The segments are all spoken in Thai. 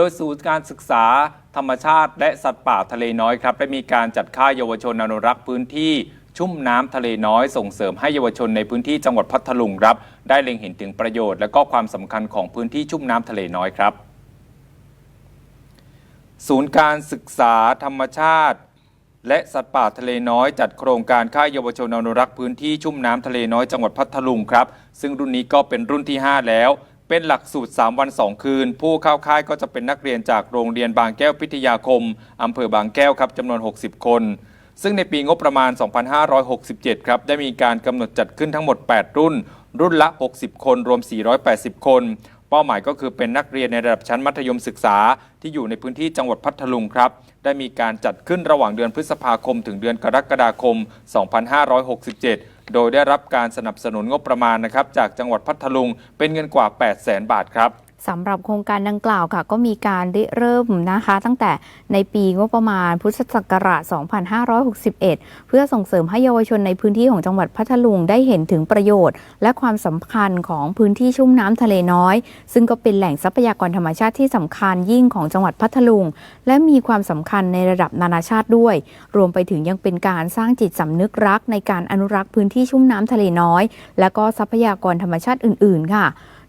โดยศูนย์การศึกษาธรรมชาติและสัตว์ป่าทะเลน้อยครับได้มีการจัดค่ายเยาวชนอนุรักษ์พื้นที่ชุ่มน้ำทะเลน้อยส่งเสริมให้เยาวชนในพื้นที่จังหวัดพัทลุงครับ ได้เล็งเห็นถึงประโยชน์ และก็ความสำคัญของพื้นที่ชุ่มน้ำทะเลน้อยครับ ศูนย์การศึกษาธรรมชาติ และสัตว์ป่าทะเลน้อย จัดโครงการค่ายเยาวชนอนุรักษ์พื้นที่ชุ่มน้ำทะเลน้อยจังหวัดพัทลุงครับ ซึ่งรุ่นนี้ก็เป็นรุ่นที่ 5 แล้ว เป็นหลักสูตร 3 วัน 2 คืน ผู้เข้าค่ายก็จะเป็นนักเรียนจากโรงเรียนบางแก้วพิทยาคม อำเภอบางแก้วครับจำนวน 60 คน ซึ่งในปีงบประมาณ 2567 ครับ ได้มีการกำหนดจัดขึ้นทั้งหมด 8 รุ่น รุ่นละ 60 คนรวม 480 คน เป้าหมายก็คือเป็นนักเรียนในระดับชั้นมัธยมศึกษา ที่อยู่ในพื้นที่จังหวัดพัทลุงครับ ได้มีการจัดขึ้นระหว่างเดือนพฤษภาคม ถึงเดือนกรกฎาคม 2567 โดยได้รับการสนับสนุนงบประมาณนะครับจากจังหวัดพัทลุงเป็นเงินกว่า 800,000 บาทครับ สำหรับโครงการดังกล่าวค่ะ ก็มีการเริ่มนะคะ ตั้งแต่ในปีงบประมาณพุทธศักราช 2561 เพื่อส่งเสริมให้เยาวชนในพื้นที่ของจังหวัดพัทลุงได้เห็นถึงประโยชน์ และความสำคัญของพื้นที่ชุ่มน้ำทะเลน้อย ซึ่งก็เป็นแหล่งทรัพยากรธรรมชาติที่สำคัญยิ่งของจังหวัดพัทลุง และมีความสำคัญในระดับนานาชาติด้วย รวมไปถึงยังเป็นการสร้างจิตสำนึกรักในการอนุรักษ์พื้นที่ชุ่มน้ำทะเลน้อย และก็ทรัพยากรธรรมชาติอื่น ๆ ค่ะ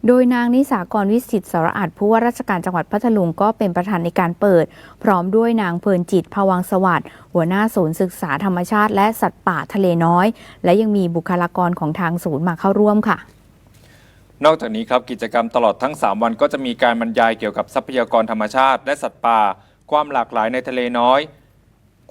โดยนางนิสากรวิสิตสารอาจผู้ว่าราชการจังหวัดพัทลุงก็เป็นประธานในการเปิด พร้อมด้วยนางเพลินจิตภวังสวัสดิ์หัวหน้าศูนย์ศึกษาธรรมชาติและสัตว์ป่าทะเลน้อย และยังมีบุคลากรของทางศูนย์มาเข้าร่วมค่ะ นอกจากนี้ครับกิจกรรมตลอดทั้ง 3 วันก็จะมีการบรรยายเกี่ยวกับทรัพยากรธรรมชาติ และสัตว์ป่า ความหลากหลายในทะเลน้อย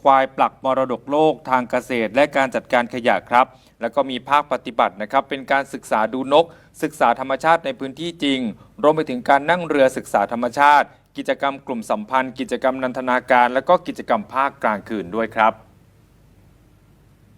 ควายปลักมรดกโลกทางเกษตร และการจัดการขยะครับ แล้วก็มีภาคปฏิบัตินะครับ เป็นการศึกษาดูนก ศึกษาธรรมชาติในพื้นที่จริง รวมไปถึงการนั่งเรือศึกษาธรรมชาติ กิจกรรมกลุ่มสัมพันธ์ กิจกรรมนันทนาการ และก็กิจกรรมภาคกลางคืนด้วยครับ